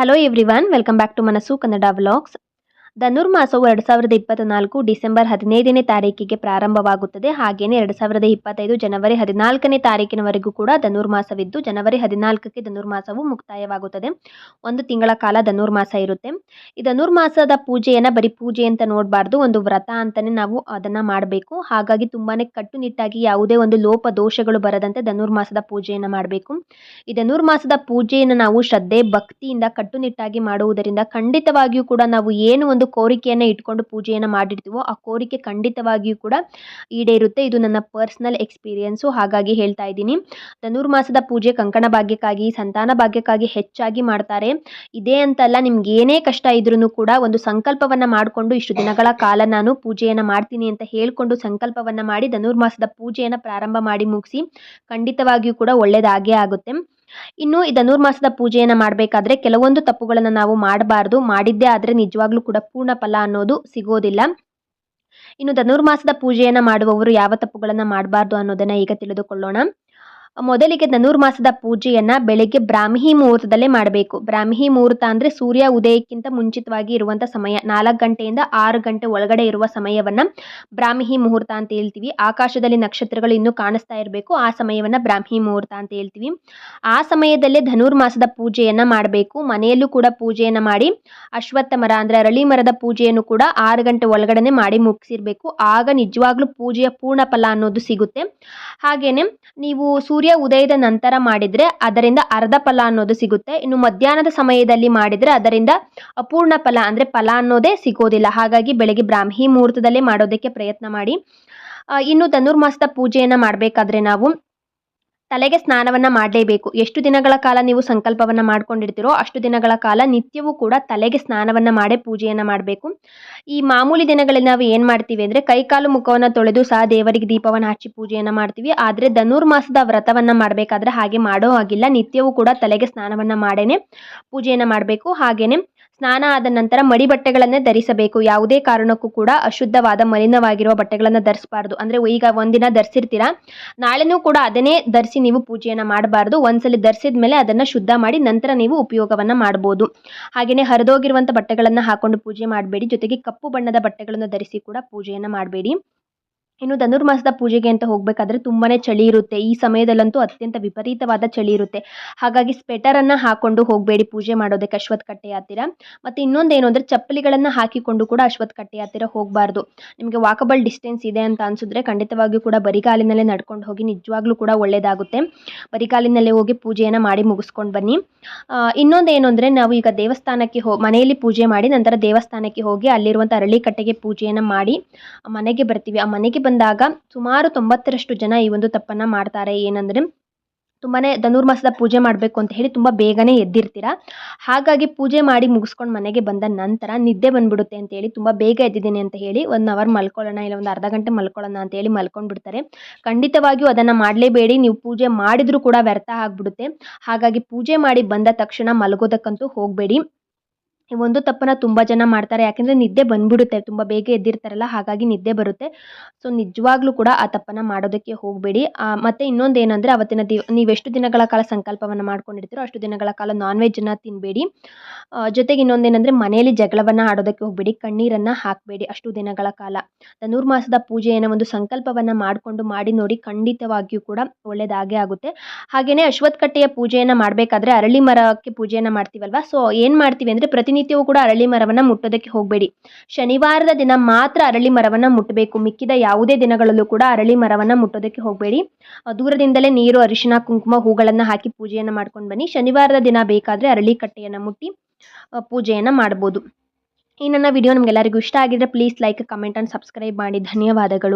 hello everyone welcome back to Manasu Kannada vlogs ಧನುರ್ಮಾಸವು ಎರಡು ಸಾವಿರದ ಇಪ್ಪತ್ತ್ನಾಲ್ಕು ಡಿಸೆಂಬರ್ ಹದಿನೈದನೇ ತಾರೀಕಿಗೆ ಪ್ರಾರಂಭವಾಗುತ್ತದೆ. ಹಾಗೆಯೇ ಎರಡು ಸಾವಿರದ ಇಪ್ಪತ್ತೈದು ಜನವರಿ ಹದಿನಾಲ್ಕನೇ ತಾರೀಕಿನವರೆಗೂ ಕೂಡ ಧನುರ್ಮಾಸವಿದ್ದು, ಜನವರಿ ಹದಿನಾಲ್ಕಕ್ಕೆ ಧನುರ್ಮಾಸವು ಮುಕ್ತಾಯವಾಗುತ್ತದೆ. ಒಂದು ತಿಂಗಳ ಕಾಲ ಧನುರ್ಮಾಸ ಇರುತ್ತೆ. ಈ ಧನುರ್ಮಾಸದ ಪೂಜೆಯನ್ನು ಬರೀ ಪೂಜೆ ಅಂತ ನೋಡಬಾರ್ದು, ಒಂದು ವ್ರತ ಅಂತಲೇ ನಾವು ಅದನ್ನು ಮಾಡಬೇಕು. ಹಾಗಾಗಿ ತುಂಬಾ ಕಟ್ಟುನಿಟ್ಟಾಗಿ ಯಾವುದೇ ಒಂದು ಲೋಪ ದೋಷಗಳು ಬರದಂತೆ ಧನುರ್ಮಾಸದ ಪೂಜೆಯನ್ನು ಮಾಡಬೇಕು. ಈ ಧನುರ್ಮಾಸದ ಪೂಜೆಯನ್ನು ನಾವು ಶ್ರದ್ಧೆ, ಭಕ್ತಿಯಿಂದ ಕಟ್ಟುನಿಟ್ಟಾಗಿ ಮಾಡುವುದರಿಂದ ಖಂಡಿತವಾಗಿಯೂ ಕೂಡ ನಾವು ಏನು ಕೋರಿಕೆಯನ್ನು ಇಟ್ಕೊಂಡು ಪೂಜೆಯನ್ನು ಮಾಡಿರ್ತೀವೋ ಆ ಕೋರಿಕೆ ಖಂಡಿತವಾಗಿಯೂ ಕೂಡ ಈಡೇರುತ್ತೆ. ಇದು ನನ್ನ ಪರ್ಸ್ನಲ್ ಎಕ್ಸ್ಪೀರಿಯೆನ್ಸು. ಹಾಗಾಗಿ ಹೇಳ್ತಾ ಇದ್ದೀನಿ. ಧನುರ್ಮಾಸದ ಪೂಜೆ ಕಂಕಣ ಭಾಗ್ಯಕ್ಕಾಗಿ, ಸಂತಾನ ಭಾಗ್ಯಕ್ಕಾಗಿ ಹೆಚ್ಚಾಗಿ ಮಾಡ್ತಾರೆ. ಇದೇ ಅಂತಲ್ಲ, ನಿಮ್ಗೆ ಏನೇ ಕಷ್ಟ ಇದ್ರೂ ಕೂಡ ಒಂದು ಸಂಕಲ್ಪವನ್ನು ಮಾಡಿಕೊಂಡು ಇಷ್ಟು ದಿನಗಳ ಕಾಲ ನಾನು ಪೂಜೆಯನ್ನು ಮಾಡ್ತೀನಿ ಅಂತ ಹೇಳಿಕೊಂಡು ಸಂಕಲ್ಪವನ್ನು ಮಾಡಿ ಧನುರ್ಮಾಸದ ಪೂಜೆಯನ್ನು ಪ್ರಾರಂಭ ಮಾಡಿ ಮುಗಿಸಿ ಖಂಡಿತವಾಗಿಯೂ ಕೂಡ ಒಳ್ಳೆಯದಾಗೇ ಆಗುತ್ತೆ. ಇನ್ನು ಈ ಧನುರ್ಮಾಸದ ಪೂಜೆಯನ್ನು ಮಾಡಬೇಕಾದ್ರೆ ಕೆಲವೊಂದು ತಪ್ಪುಗಳನ್ನು ನಾವು ಮಾಡಬಾರ್ದು. ಮಾಡಿದ್ದೇ ಆದರೆ ನಿಜವಾಗ್ಲೂ ಕೂಡ ಪೂರ್ಣ ಫಲ ಅನ್ನೋದು ಸಿಗೋದಿಲ್ಲ. ಇನ್ನು ಧನುರ್ಮಾಸದ ಪೂಜೆಯನ್ನು ಮಾಡುವವರು ಯಾವ ತಪ್ಪುಗಳನ್ನು ಮಾಡಬಾರ್ದು ಅನ್ನೋದನ್ನು ಈಗ ತಿಳಿದುಕೊಳ್ಳೋಣ. ಮೊದಲಿಗೆ ಧನುರ್ಮಾಸದ ಪೂಜೆಯನ್ನು ಬೆಳಗ್ಗೆ ಬ್ರಾಹ್ಮಿ ಮುಹೂರ್ತದಲ್ಲೇ ಮಾಡಬೇಕು. ಬ್ರಾಹ್ಮಿ ಮುಹೂರ್ತ ಅಂದರೆ ಸೂರ್ಯ ಉದಯಕ್ಕಿಂತ ಮುಂಚಿತವಾಗಿ ಇರುವಂಥ ಸಮಯ. ನಾಲ್ಕು ಗಂಟೆಯಿಂದ ಆರು ಗಂಟೆ ಒಳಗಡೆ ಇರುವ ಸಮಯವನ್ನು ಬ್ರಾಹ್ಮಿ ಮುಹೂರ್ತ ಅಂತ ಹೇಳ್ತೀವಿ. ಆಕಾಶದಲ್ಲಿ ನಕ್ಷತ್ರಗಳು ಇನ್ನೂ ಕಾಣಿಸ್ತಾ ಇರಬೇಕು. ಆ ಸಮಯವನ್ನು ಬ್ರಾಹ್ಮಿ ಮುಹೂರ್ತ ಅಂತ ಹೇಳ್ತೀವಿ. ಆ ಸಮಯದಲ್ಲೇ ಧನುರ್ಮಾಸದ ಪೂಜೆಯನ್ನು ಮಾಡಬೇಕು. ಮನೆಯಲ್ಲೂ ಕೂಡ ಪೂಜೆಯನ್ನು ಮಾಡಿ ಅಶ್ವತ್ಥ ಮರ ಅಂದರೆ ಅರಳಿ ಮರದ ಪೂಜೆಯನ್ನು ಕೂಡ ಆರು ಗಂಟೆ ಒಳಗಡೆ ಮಾಡಿ ಮುಗಿಸಿರ್ಬೇಕು. ಆಗ ನಿಜವಾಗ್ಲೂ ಪೂಜೆಯ ಪೂರ್ಣ ಫಲ ಅನ್ನೋದು ಸಿಗುತ್ತೆ. ಹಾಗೆಯೇ ನೀವು ಸೂರ್ಯ ಉದಯದ ನಂತರ ಮಾಡಿದರೆ ಅದರಿಂದ ಅರ್ಧ ಫಲ ಅನ್ನೋದು ಸಿಗುತ್ತೆ. ಇನ್ನು ಮಧ್ಯಾಹ್ನದ ಸಮಯದಲ್ಲಿ ಮಾಡಿದರೆ ಅದರಿಂದ ಅಪೂರ್ಣ ಫಲ ಅಂದರೆ ಫಲ ಅನ್ನೋದೇ ಸಿಗೋದಿಲ್ಲ. ಹಾಗಾಗಿ ಬೆಳಗ್ಗೆ ಬ್ರಾಹ್ಮಿ ಮುಹೂರ್ತದಲ್ಲೇ ಮಾಡೋದಕ್ಕೆ ಪ್ರಯತ್ನ ಮಾಡಿ. ಇನ್ನು ಧನುರ್ಮಾಸದ ಪೂಜೆಯನ್ನು ಮಾಡಬೇಕಾದ್ರೆ ನಾವು ತಲೆಗೆ ಸ್ನಾನವನ್ನು ಮಾಡಲೇಬೇಕು. ಎಷ್ಟು ದಿನಗಳ ಕಾಲ ನೀವು ಸಂಕಲ್ಪವನ್ನು ಮಾಡ್ಕೊಂಡಿರ್ತೀರೋ ಅಷ್ಟು ದಿನಗಳ ಕಾಲ ನಿತ್ಯವೂ ಕೂಡ ತಲೆಗೆ ಸ್ನಾನವನ್ನು ಮಾಡೇ ಪೂಜೆಯನ್ನು ಮಾಡಬೇಕು. ಈ ಮಾಮೂಲಿ ದಿನಗಳಲ್ಲಿ ನಾವು ಏನು ಮಾಡ್ತೀವಿ ಅಂದರೆ ಕೈಕಾಲು ಮುಖವನ್ನು ತೊಳೆದು ಸಹ ದೇವರಿಗೆ ದೀಪವನ್ನು ಹಚ್ಚಿ ಪೂಜೆಯನ್ನು ಮಾಡ್ತೀವಿ. ಆದರೆ ಧನುರ್ಮಾಸದ ವ್ರತವನ್ನು ಮಾಡಬೇಕಾದ್ರೆ ಹಾಗೆ ಮಾಡೋ ಹಾಗಿಲ್ಲ. ನಿತ್ಯವೂ ಕೂಡ ತಲೆಗೆ ಸ್ನಾನವನ್ನು ಮಾಡೇನೆ ಪೂಜೆಯನ್ನು ಮಾಡಬೇಕು. ಹಾಗೆಯೇ ಸ್ನಾನ ಆದ ನಂತರ ಮಡಿ ಬಟ್ಟೆಗಳನ್ನೇ ಧರಿಸಬೇಕು. ಯಾವುದೇ ಕಾರಣಕ್ಕೂ ಕೂಡ ಅಶುದ್ಧವಾದ ಮಲಿನವಾಗಿರುವ ಬಟ್ಟೆಗಳನ್ನು ಧರಿಸಬಾರ್ದು. ಅಂದರೆ ಈಗ ಒಂದಿನ ಧರಿಸಿರ್ತೀರ? ನಾಳೆನೂ ಕೂಡ ಅದನ್ನೇ ಧರಿಸಿ ನೀವು ಪೂಜೆಯನ್ನು ಮಾಡಬಾರ್ದು. ಒಂದ್ಸಲಿ ಧರಿಸಿದ ಮೇಲೆ ಅದನ್ನು ಶುದ್ಧ ಮಾಡಿ ನಂತರ ನೀವು ಉಪಯೋಗವನ್ನು ಮಾಡ್ಬೋದು. ಹಾಗೆಯೇ ಹರಿದೋಗಿರುವಂಥ ಬಟ್ಟೆಗಳನ್ನು ಹಾಕೊಂಡು ಪೂಜೆ ಮಾಡಬೇಡಿ. ಜೊತೆಗೆ ಕಪ್ಪು ಬಣ್ಣದ ಬಟ್ಟೆಗಳನ್ನು ಧರಿಸಿ ಕೂಡ ಪೂಜೆಯನ್ನು ಮಾಡಬೇಡಿ. ಇನ್ನು ಧನುರ್ಮಾಸದ ಪೂಜೆಗೆ ಅಂತ ಹೋಗಬೇಕಾದ್ರೆ ತುಂಬಾ ಚಳಿ ಇರುತ್ತೆ. ಈ ಸಮಯದಲ್ಲಂತೂ ಅತ್ಯಂತ ವಿಪರೀತವಾದ ಚಳಿ ಇರುತ್ತೆ. ಹಾಗಾಗಿ ಸ್ವೆಟರನ್ನು ಹಾಕ್ಕೊಂಡು ಹೋಗಬೇಡಿ ಪೂಜೆ ಮಾಡೋದಕ್ಕೆ ಅಶ್ವತ್ಥ ಕಟ್ಟೆ ಹತ್ತಿರ. ಮತ್ತು ಇನ್ನೊಂದೇನು ಅಂದರೆ ಚಪ್ಪಲಿಗಳನ್ನು ಹಾಕಿಕೊಂಡು ಕೂಡ ಅಶ್ವತ್ಥ ಕಟ್ಟೆ ಹತ್ತಿರ ಹೋಗಬಾರ್ದು. ನಿಮಗೆ ವಾಕಬಲ್ ಡಿಸ್ಟೆನ್ಸ್ ಇದೆ ಅಂತ ಅನಿಸಿದ್ರೆ ಖಂಡಿತವಾಗಿಯೂ ಕೂಡ ಬರಿಗಾಲಿನಲ್ಲೇ ನಡ್ಕೊಂಡು ಹೋಗಿ ನಿಜವಾಗ್ಲೂ ಕೂಡ ಒಳ್ಳೆಯದಾಗುತ್ತೆ ಬರಿಗಾಲಿನಲ್ಲೇ ಹೋಗಿ ಪೂಜೆಯನ್ನು ಮಾಡಿ ಮುಗಿಸ್ಕೊಂಡು ಬನ್ನಿ. ಇನ್ನೊಂದು ಏನು ಅಂದರೆ ನಾವು ಈಗ ದೇವಸ್ಥಾನಕ್ಕೆ ಹೋ, ಮನೆಯಲ್ಲಿ ಪೂಜೆ ಮಾಡಿ ನಂತರ ದೇವಸ್ಥಾನಕ್ಕೆ ಹೋಗಿ ಅಲ್ಲಿರುವಂಥ ಅರಳಿಕಟ್ಟೆಗೆ ಪೂಜೆಯನ್ನು ಮಾಡಿ ಮನೆಗೆ ಬರ್ತೀವಿ. ಆ ಮನೆಗೆ ಬಂದಾಗ ಸುಮಾರು ತೊಂಬತ್ತರಷ್ಟು ಜನ ಈ ಒಂದು ತಪ್ಪನ್ನು ಮಾಡ್ತಾರೆ. ಏನಂದರೆ ತುಂಬಾ ಧನುರ್ಮಾಸದ ಪೂಜೆ ಮಾಡಬೇಕು ಅಂತ ಹೇಳಿ ತುಂಬ ಬೇಗನೆ ಎದ್ದಿರ್ತೀರ. ಹಾಗಾಗಿ ಪೂಜೆ ಮಾಡಿ ಮುಗಿಸ್ಕೊಂಡು ಮನೆಗೆ ಬಂದ ನಂತರ ನಿದ್ದೆ ಬಂದ್ಬಿಡುತ್ತೆ ಅಂತೇಳಿ ತುಂಬ ಬೇಗ ಎದ್ದಿದ್ದೀನಿ ಅಂತ ಹೇಳಿ ಒನ್ ಅವರ್ ಮಲ್ಕೊಳ್ಳೋಣ ಇಲ್ಲ ಒಂದು ಅರ್ಧ ಗಂಟೆ ಮಲ್ಕೊಳ್ಳೋಣ ಅಂತ ಹೇಳಿ ಮಲ್ಕೊಂಡ್ಬಿಡ್ತಾರೆ. ಖಂಡಿತವಾಗಿಯೂ ಅದನ್ನು ಮಾಡಲೇಬೇಡಿ, ನೀವು ಪೂಜೆ ಮಾಡಿದರೂ ಕೂಡ ವ್ಯರ್ಥ ಆಗಿಬಿಡುತ್ತೆ. ಹಾಗಾಗಿ ಪೂಜೆ ಮಾಡಿ ಬಂದ ತಕ್ಷಣ ಮಲಗೋದಕ್ಕಂತೂ ಹೋಗಬೇಡಿ. ಈ ಒಂದು ತಪ್ಪನ್ನು ತುಂಬ ಜನ ಮಾಡ್ತಾರೆ. ಯಾಕೆಂದರೆ ನಿದ್ದೆ ಬಂದ್ಬಿಡುತ್ತೆ. ತುಂಬ ಬೇಗ ಎದ್ದಿರ್ತಾರಲ್ಲ, ಹಾಗಾಗಿ ನಿದ್ದೆ ಬರುತ್ತೆ. ಸೊ ನಿಜವಾಗ್ಲೂ ಕೂಡ ಆ ತಪ್ಪನ್ನು ಮಾಡೋದಕ್ಕೆ ಹೋಗಬೇಡಿ. ಮತ್ತು ಇನ್ನೊಂದು ಏನಂದರೆ ಅವತ್ತಿನ ದಿ ನೀವೆಷ್ಟು ದಿನಗಳ ಕಾಲ ಸಂಕಲ್ಪವನ್ನು ಮಾಡ್ಕೊಂಡಿರ್ತೀರೋ ಅಷ್ಟು ದಿನಗಳ ಕಾಲ ನಾನ್ ವೆಜ್ಜನ್ನು ತಿನ್ನಬೇಡಿ ಜೊತೆಗೆ ಇನ್ನೊಂದೇನೆಂದರೆ ಮನೆಯಲ್ಲಿ ಜಗಳವನ್ನು ಆಡೋದಕ್ಕೆ ಹೋಗಬೇಡಿ. ಕಣ್ಣೀರನ್ನು ಹಾಕಬೇಡಿ ಅಷ್ಟು ದಿನಗಳ ಕಾಲ. ಧನುರ್ಮಾಸದ ಪೂಜೆಯನ್ನು ಒಂದು ಸಂಕಲ್ಪವನ್ನು ಮಾಡಿಕೊಂಡು ಮಾಡಿ ನೋಡಿ ಖಂಡಿತವಾಗಿಯೂ ಕೂಡ ಒಳ್ಳೆಯದಾಗೇ ಆಗುತ್ತೆ. ಹಾಗೆಯೇ ಅಶ್ವತ್ಥಕಟ್ಟೆಯ ಪೂಜೆಯನ್ನು ಮಾಡಬೇಕಾದ್ರೆ ಅರಳಿ ಮರಕ್ಕೆ ಪೂಜೆಯನ್ನು ಮಾಡ್ತೀವಲ್ವ? ಸೊ ಏನು ಮಾಡ್ತೀವಿ ಅಂದರೆ ಪ್ರತಿನಿತ್ಯವೂ ಕೂಡ ಅರಳಿ ಮರವನ್ನು ಮುಟ್ಟೋದಕ್ಕೆ ಹೋಗಬೇಡಿ. ಶನಿವಾರದ ದಿನ ಮಾತ್ರ ಅರಳಿ ಮರವನ್ನು ಮುಟ್ಟಬೇಕು ಮಿಕ್ಕಿದ ಯಾವುದೇ ದಿನಗಳಲ್ಲೂ ಕೂಡ ಅರಳಿ ಮರವನ್ನು ಮುಟ್ಟೋದಕ್ಕೆ ಹೋಗಬೇಡಿ. ದೂರದಿಂದಲೇ ನೀರು ಅರಿಶಿನ ಕುಂಕುಮ, ಹೂಗಳನ್ನು ಹಾಕಿ ಪೂಜೆಯನ್ನು ಮಾಡ್ಕೊಂಡು ಬನ್ನಿ. ಶನಿವಾರದ ದಿನ ಬೇಕಾದರೆ ಅರಳಿ ಕಟ್ಟೆಯನ್ನು ಮುಟ್ಟಿ ಪೂಜೆಯನ್ನು ಮಾಡ್ಬೋದು. ಈ ನನ್ನ ವಿಡಿಯೋ ನಿಮಗೆಲ್ಲರಿಗೂ ಇಷ್ಟ ಆಗಿದ್ರೆ please like comment and subscribe ಮಾಡಿ. ಧನ್ಯವಾದಗಳು.